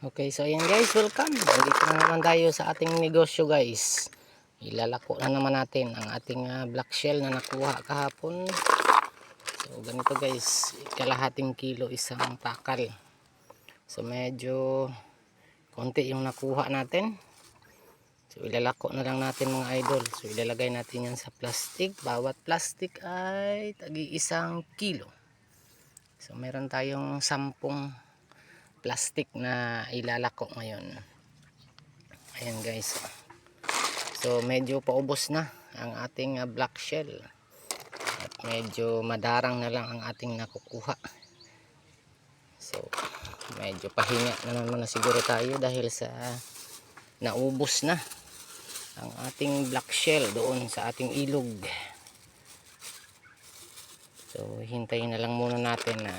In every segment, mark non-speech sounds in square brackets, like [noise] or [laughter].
Okay, so ayan guys, welcome. Dito na naman tayo sa ating negosyo guys. Ilalako na naman natin ang ating ah, black shell na nakuha kahapon. So ganito guys, kalahating kilo isang takal. So medyo konti yung nakuha natin. So ilalako na lang natin mga idol. So ilalagay natin yan sa plastic. Bawat plastic ay tagi isang kilo. So meron tayong sampung plastic na ilalako ngayon. Ayan guys. So medyo paubos na ang ating uh, black shell. At medyo madarang na lang ang ating nakukuha. So medyo pahinga na naman na siguro tayo dahil sa naubos na ang ating black shell doon sa ating ilog. So hintayin na lang muna natin na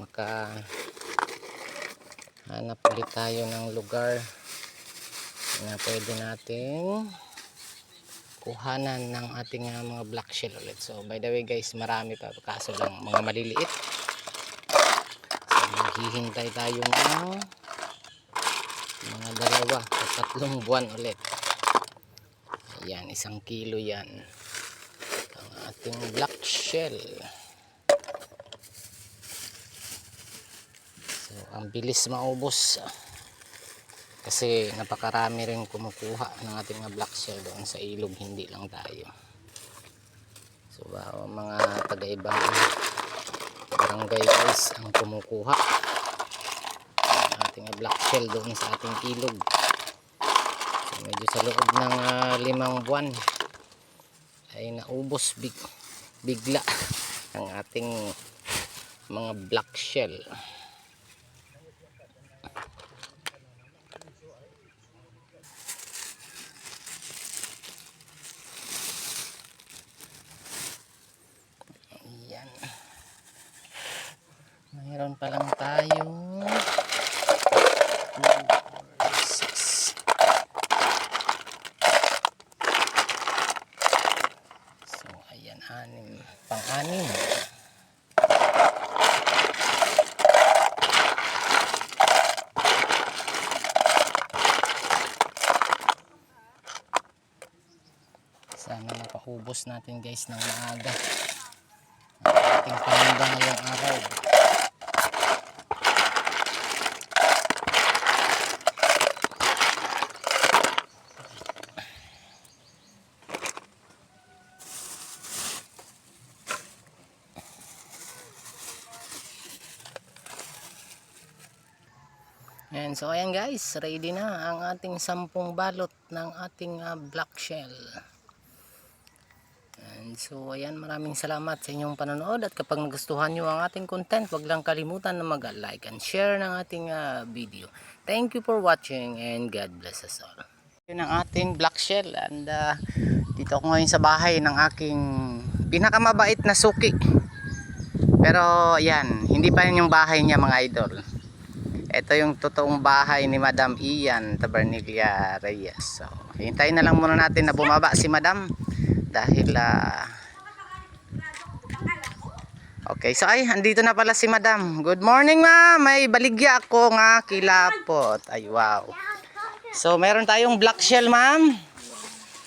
maka hanap ulit tayo ng lugar na pwede natin kuhanan ng ating uh, mga black shell ulit. So by the way guys marami pa. Kaso lang mga maliliit. So maghihintay tayo ng mga dalawa o tatlong buwan ulit. Ayan isang kilo yan. Ang ating black shell ang bilis maubos. Kasi napakarami rin kumukuha ng ating mga black shell doon sa ilog, hindi lang tayo. So, wow, mga taga-ibang barangay guys ang kumukuha ng ating mga black shell doon sa ating ilog. So, medyo sa loob ng ah, limang buwan ay naubos big, bigla [laughs] ang ating mga black shell. Mayroon pa lang tayo. Six. So, ayan, anim. Pang-anim. Sana makaubos natin guys ng maaga ating paninda ngayong araw. Ayan, so ayan guys, ready na ang ating sampung balot ng ating ah, black shell. And so ayan maraming salamat sa inyong panonood at kapag nagustuhan nyo ang ating content wag lang kalimutan na mag-like and share ng ating ah, video. Thank you for watching and God bless us all. Yun ang ating black shell and ah, dito ako ngayon sa bahay ng aking pinakamabait na suki. Pero yan, hindi pa yun yung bahay niya mga idol. Ito yung totoong bahay ni Madam Ian Tabernilla Reyes. So, hintayin na lang muna natin na bumaba si Madam dahil ah, Okay, so ay andito na pala si Madam. Good morning, ma'am. May baligya ako nga kilapot. Ay wow. So meron tayong black shell, ma'am.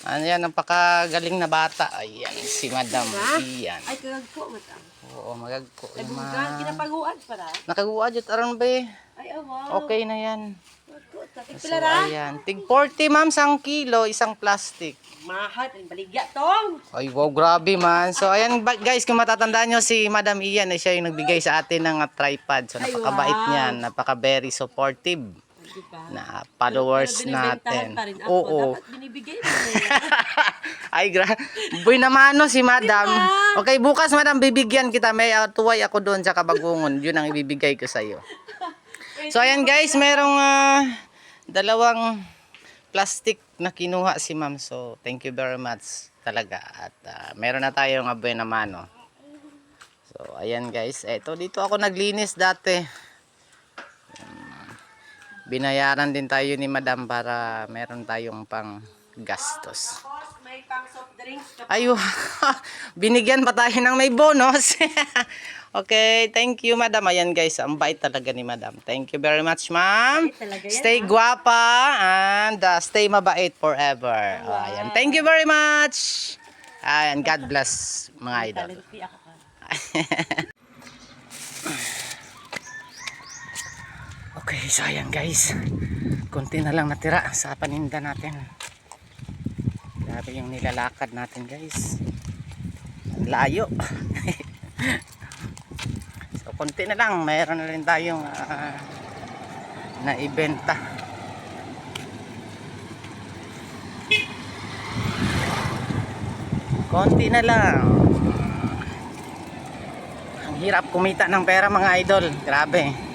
Ano yan, napakagaling na bata. Ayan, si Madam Ian. Ay, kagagpo ta. Oo, magagko. Ay, bugan, kinapaguan para. Nakaguwa dyan, aron ba eh. Ay, awa. Okay na yan. So, ayan. Tig 40 ma'am, isang kilo, isang plastic. Mahal, ang baligya tong. Ay, wow, grabe man. So, ayan guys, kung matatandaan nyo, si Madam Ian, ay siya yung nagbigay sa atin ng uh, tripod. So, napakabait niyan. Napaka-very supportive Diba? na followers Pero natin. pa rin ako. Oo. Dapat binibigay mo eh. [laughs] ay, gra Boy namano si Madam. Okay, bukas Madam, bibigyan kita. May uh, tuway ako doon sa kabagungon. Yun ang ibibigay ko sa iyo. So, ayan guys, merong ah, dalawang plastic na kinuha si ma'am. So, thank you very much talaga. At ah, meron na tayong aboy na mano. So, ayan guys. Eto, dito ako naglinis dati. Binayaran din tayo ni madam para meron tayong pang gastos. Tapos, may pang soft drinks. Ayo, [laughs] binigyan pa tayo ng may bonus. [laughs] okay, thank you, madam. Ayan, guys, ang bait talaga ni madam. Thank you very much, ma'am. Talaga yan, Stay guwapa and uh, stay mabait forever. Oh, ayan. Thank you very much. Ayan, God bless, mga idol. [laughs] So ayan guys. Konti na lang natira sa paninda natin. Grabe yung nilalakad natin guys. Ang layo. [laughs] so konti na lang. Mayroon na rin tayong ah, naibenta. Konti na lang. Ang hirap kumita ng pera mga idol. Grabe.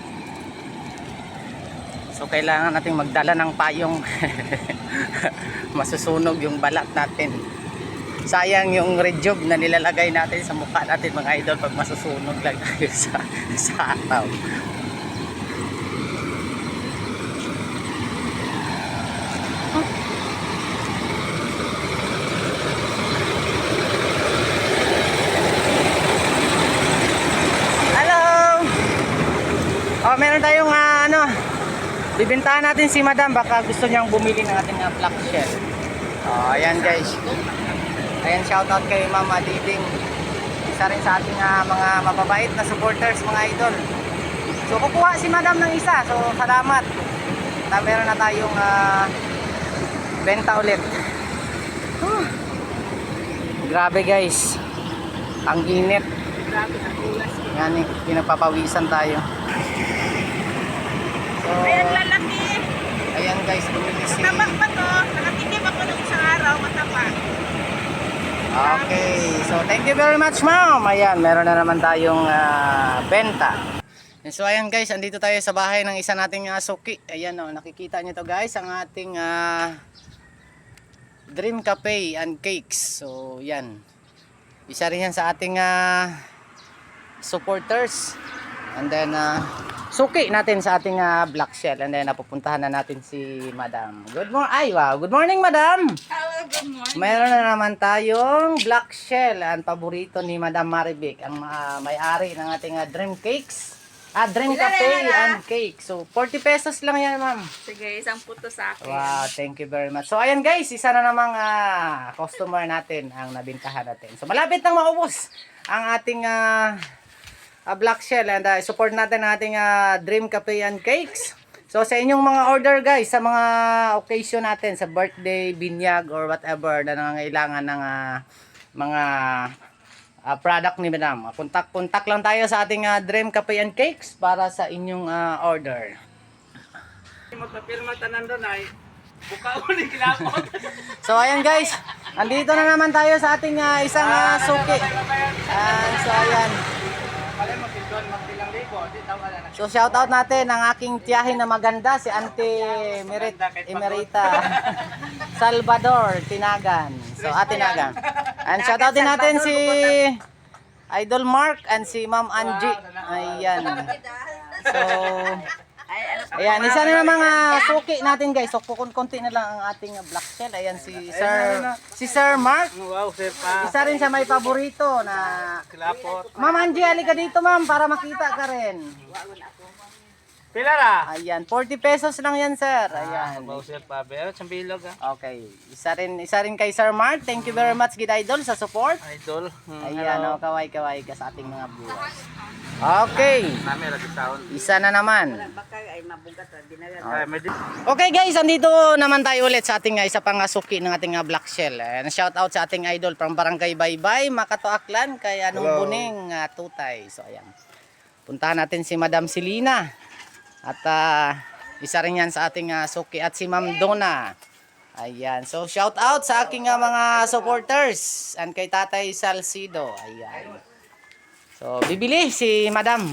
So kailangan nating magdala ng payong [laughs] masusunog yung balat natin. Sayang yung red job na nilalagay natin sa mukha natin mga idol pag masusunog lang tayo [laughs] sa, sa ataw. Hello! Oh, meron tayong ah, ano, Bibintahan natin si Madam baka gusto niyang bumili ng ating uh, black shell. Oh, ayan guys. Ayan shoutout kay Ma'am Adiding. Isa rin sa ating ah, mga mababait na supporters mga idol. So kukuha si Madam ng isa. So salamat. Na meron na tayong ah, benta ulit. Huh. Grabe guys. Ang init. Grabe na ulas. Yan eh, pinagpapawisan tayo. Ayan lalaki. Ayan guys, bumili si... Tabak pa to. Nakatikim ako nung isang araw. Mataba. Okay, so thank you very much ma'am. Ayan, meron na naman tayong ah, benta. So ayan guys, andito tayo sa bahay ng isa nating uh, suki. Ayan o, nakikita nyo to guys, ang ating ah, Dream Cafe and Cakes. So yan, isa rin yan sa ating ah, supporters. And then, ah, suki natin sa ating ah, black shell. And then, napupuntahan na natin si Madam. Good morning. Ay, wow. Good morning, Madam. Hello, good morning. Mayroon na naman tayong black shell. Ang paborito ni Madam Marivic. Ang ah, may-ari ng ating ah, Dream Cakes. Ah, Dream Cafe and Cake. So, 40 pesos lang yan, ma'am. Sige, isang puto sa akin. Wow, thank you very much. So, ayan guys, isa na namang ah, customer natin ang nabintahan natin. So, malapit nang maubos ang ating ah, ah, black shell and ah, support natin ating ah, Dream Cafe and Cakes. So, sa inyong mga order guys, sa mga occasion natin, sa birthday, binyag, or whatever na nangangailangan ng ah, mga ah, product ni Madam. Kontak-kontak lang tayo sa ating ah, Dream Cafe and Cakes para sa inyong ah, order. Magpapirma tanan doon ay buka uli kilapot. So ayan guys, andito na naman tayo sa ating ah, isang ah, suki. Ayan, so ayan. So shout out natin ang aking tiyahin na maganda, si Auntie Merit Emerita [laughs] Salvador Tinagan. So ah, Tinagan. [laughs] And shout out din natin si Idol Mark and si Ma'am Angie. Ayan. So, ayan, isa na mga suki natin guys. So, kukun konti na lang ang ating black shell. Ayan si Sir si Sir Mark. Wow, sir pa. Isa rin siya may paborito na. Ma'am Angie, halika dito ma'am para makita ka rin. Pila ra? Ayan, 40 pesos lang yan sir. Ayan. Wow, sir pa. Pero sa bilog ah. Okay, isa rin, isa rin kay Sir Mark. Thank you very much, Gid Idol, sa support. Idol. Hmm, Ayan, hello. oh, kaway-kaway ka sa ating mga viewers. Okay, Nami ra discount. isa na naman. Ah, di- Okay guys, andito naman tayo ulit sa ating uh, isa pang uh, suki ng ating uh, black shell. And shout out sa ating idol from Barangay Baybay, Makato Aklan, kay Anong Hello. Buning uh, Tutay. So ayan. Puntahan natin si Madam Silina. At uh, isa rin yan sa ating uh, suki at si Ma'am Donna. Ayan. So shout out sa aking uh, mga supporters and kay Tatay Salcido. Ayan. So bibili si Madam.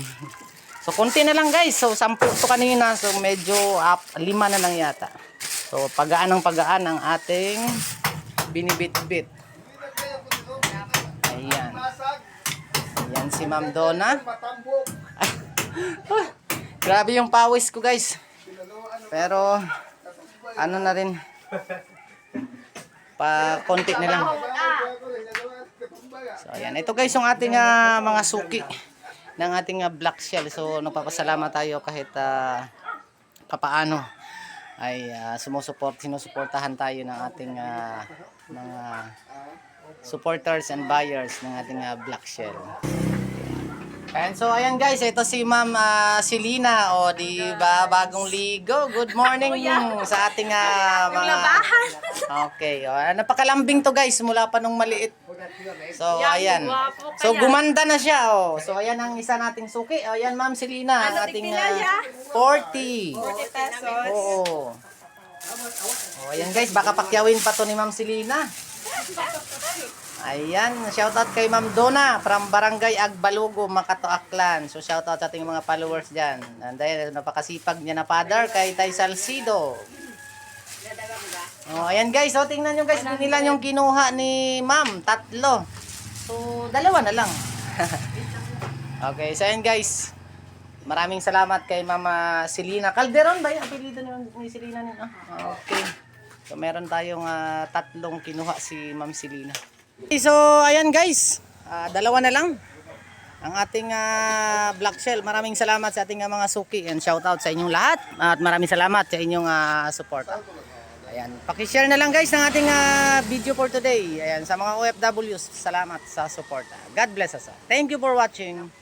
So konti na lang guys. So 10 to kanina. So medyo up, lima na lang yata. So pagaan ng pagaan ang ating binibit-bit. Ayan. Ayan si Ma'am Donna. [laughs] Grabe yung pawis ko guys. Pero ano na rin. Pa konti na lang. So ayan, ito guys yung ating ah, mga suki ng ating ah, black shell. So nagpapasalamat tayo kahit uh, papaano ay ah, sumusuport, sinusuportahan tayo ng ating ah, mga supporters and buyers ng ating ah, black shell. And so ayan guys, ito si Ma'am ah, Selina o di ba bagong ligo. Good morning sa ating ah, mga Okay, oh, napakalambing to guys mula pa nung maliit. So ayan. So gumanda na siya oh. So ayan ang isa nating suki. Oh, ayan Ma'am Selina, ang ating ah, 40. 40 pesos. Oo. Oh, ayan guys, baka pakyawin pa to ni Ma'am Selina. Ayan, shoutout kay Ma'am Donna from Barangay Agbalugo, Makato Aklan. So shoutout sa ating mga followers diyan. And dahil napakasipag niya na father kay Tay Salcido. Oh, ayan guys, so tingnan nyo guys, nila yung kinuha ni Ma'am, tatlo. So dalawa na lang. [laughs] okay, so ayan guys. Maraming salamat kay Mama Selina Calderon ba yung apelido ni, Selina nito? Okay. So meron tayong ah, tatlong kinuha si Ma'am Selina. So ayan guys, Ah, dalawa na lang ang ating ah, black shell. Maraming salamat sa ating ah, mga suki and shout out sa inyong lahat at maraming salamat sa inyong ah, support. Ayan, paki-share na lang guys ng ating ah, video for today. Ayan, sa mga OFWs, salamat sa support. God bless us. Thank you for watching.